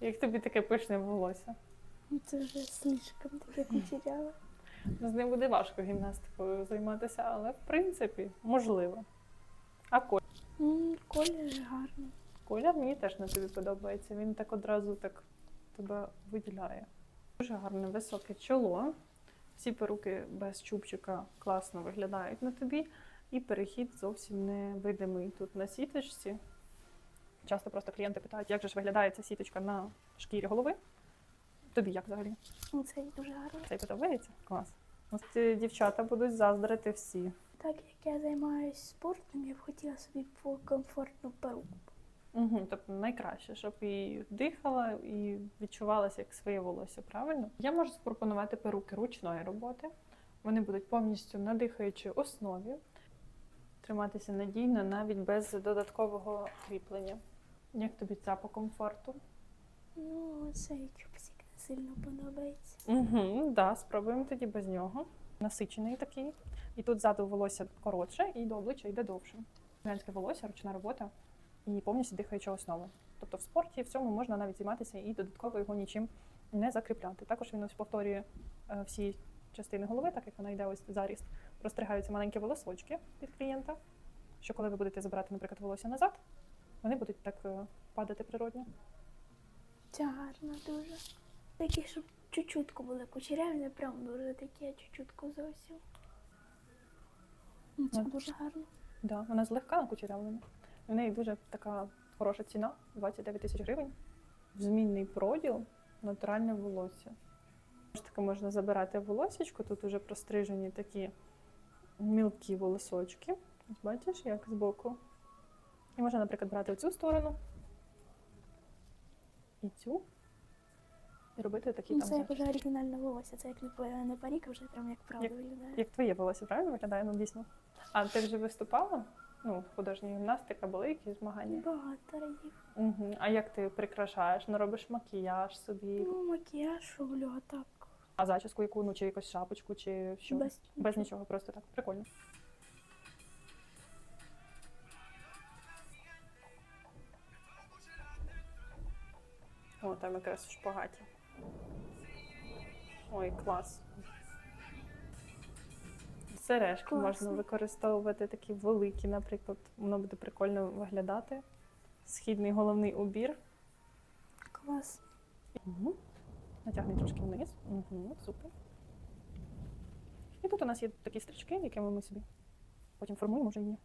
Як тобі таке пишне волосся? Ну, Це вже слишком таке кучеряве. З ним буде важко гімнастикою займатися, але в принципі можливо. А колір? Колір гарний. Колір мені теж на тобі подобається. Він так одразу так тебе виділяє. Дуже гарне високе чоло. Всі перуки без чубчика класно виглядають на тобі, і перехід зовсім не видимий тут на сіточці. Часто просто клієнти питають, як же ж виглядає ця сіточка на шкірі голови. Тобі як взагалі? Ну, Це дуже гарно. Це подобається? Клас. Ось ці дівчата будуть заздрити всі. Так як я займаюся спортом, я б хотіла собі по- комфортну перуку. Угу, тобто найкраще, щоб і дихала, і відчувалася як своє волосся, правильно? Я можу запропонувати перуки ручної роботи. Вони будуть повністю на дихаючій основі, триматися надійно навіть без додаткового кріплення. Як тобі ця по комфорту? Ну, цей чупсик не сильно подобається. Угу, да, спробуємо тоді без нього. Насичений такий. І тут ззаду волосся коротше, і до обличчя йде довше. Женське волосся, ручна робота і повністю дихаюча основа. Тобто в спорті в цьому можна навіть займатися і додатково його нічим не закріпляти. Також він ось повторює е, всі частини голови, так як вона йде ось заріст. Простригаються маленькі волосочки під клієнта, що коли ви будете забирати, наприклад, волосся назад, вони будуть так е, падати природньо. Ця гарна дуже. Такі, щоб чуть-чутку були кучеряві, не прям дуже такі, а чуть-чутку зовсім. Ну, Це Ну. дуже гарно. Да, вона злегка накучерявлена. В неї дуже така хороша ціна 29 тисяч гривень. Змінний проділ, натуральне волосся. Таки можна забирати волосічку, тут вже прострижені такі мілкі волосочки. Бачиш, як збоку. І можна, наприклад, брати оцю сторону і цю. І робити такі Ну, там. це як вже оригінальне волосся, це як не, не парік, а вже прям як правда виглядає. Як твоє волосся, правильно виглядає? Ну, дійсно. А ти вже виступала? Ну, художня гімнастика, були якісь змагання? Багато разів. Угу. А як ти прикрашаєш? Ну, робиш макіяж собі, Ну, макіяж роблю, а так. а зачіску яку, ну, чи якусь шапочку, чи що? Без Без нічого, просто так. Прикольно. О, там якраз в шпагаті. Ой, клас. Сережки можна використовувати такі великі, наприклад, воно буде прикольно виглядати. Східний головний убір. Клас. Угу. Натягни трошки вниз. Угу, супер. І тут у нас є такі стрічки, якими ми собі потім формуємо вже її.